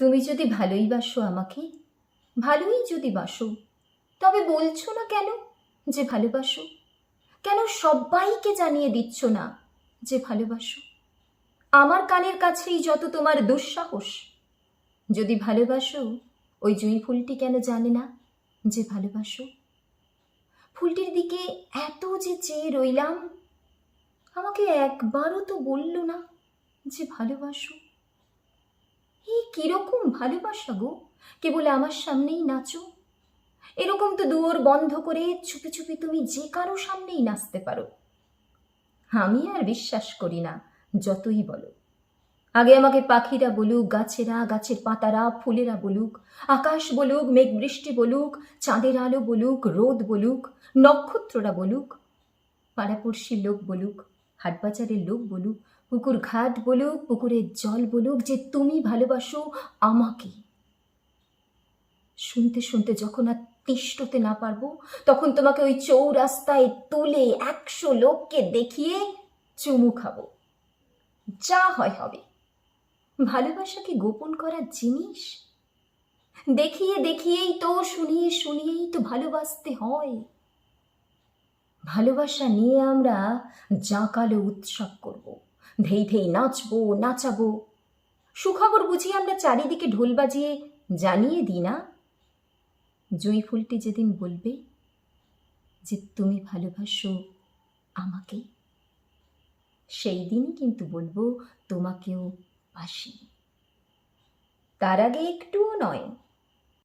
তুমি যদি ভালোই বাসো আমাকে, ভালোই যদি বাসো, তবে বলছো না কেন যে ভালোবাসো? কেন সবাইকে জানিয়ে দিচ্ছ না যে ভালোবাসো? আমার কানের কাছেই যত তোমার দুঃসাহস, যদি ভালোবাসো, ওই জুঁই ফুলটি কেন জানে না যে ভালোবাসো? ফুলটির দিকে এত যে চেয়ে রইলাম, আমাকে একবারও তো বলল না যে ভালোবাসো। এই কীরকম ভালোবাসা গো? কেবল আমার সামনেই নাচো। এরকম তো দুয়ার বন্ধ করে চুপি চুপি তুমি যে কারও সামনেই নাচতে পারো। আমি আর বিশ্বাস করি না, যতই বলো। আগে আমাকে পাখিরা বলুক, গাছেরা, গাছের পাতারা, ফুলেরা বলুক, আকাশ বলুক মেঘ বৃষ্টি বলুক, চাঁদের আলো বলুক, রোদ বলুক, নক্ষত্ররা বলুক, পাড়াপড়শির লোক বলুক হাটবাজারের লোক বলুক, পুকুর ঘাট বলুক, পুকুরের জল বলুক, যে তুমি ভালোবাসো আমাকে। শুনতে শুনতে যখন আর তিষ্টতে না পারব, তখন তোমাকে ওই চৌরাস্তায় তুলে একশো লোককে দেখিয়ে চুমু খাব। যা হয় হবে। ভালোবাসা কি গোপন করার জিনিস? দেখিয়ে দেখিয়েই তো, শুনিয়ে শুনিয়েই তো ভালোবাসতে হয়। ভালোবাসা নিয়ে আমরা জাঁকালো উৎসব করব। ধেই ধেই নাচবো, নাচাবো। সুখবর বুঝিয়ে আমরা চারিদিকে ঢোল বাজিয়ে জানিয়ে দিই না? জুঁই ফুলটি যেদিন বলবে যে তুমি ভালোবাসো আমাকে, সেই দিনই কিন্তু বলব তোমাকেও বাসি। তার আগে একটুও নয়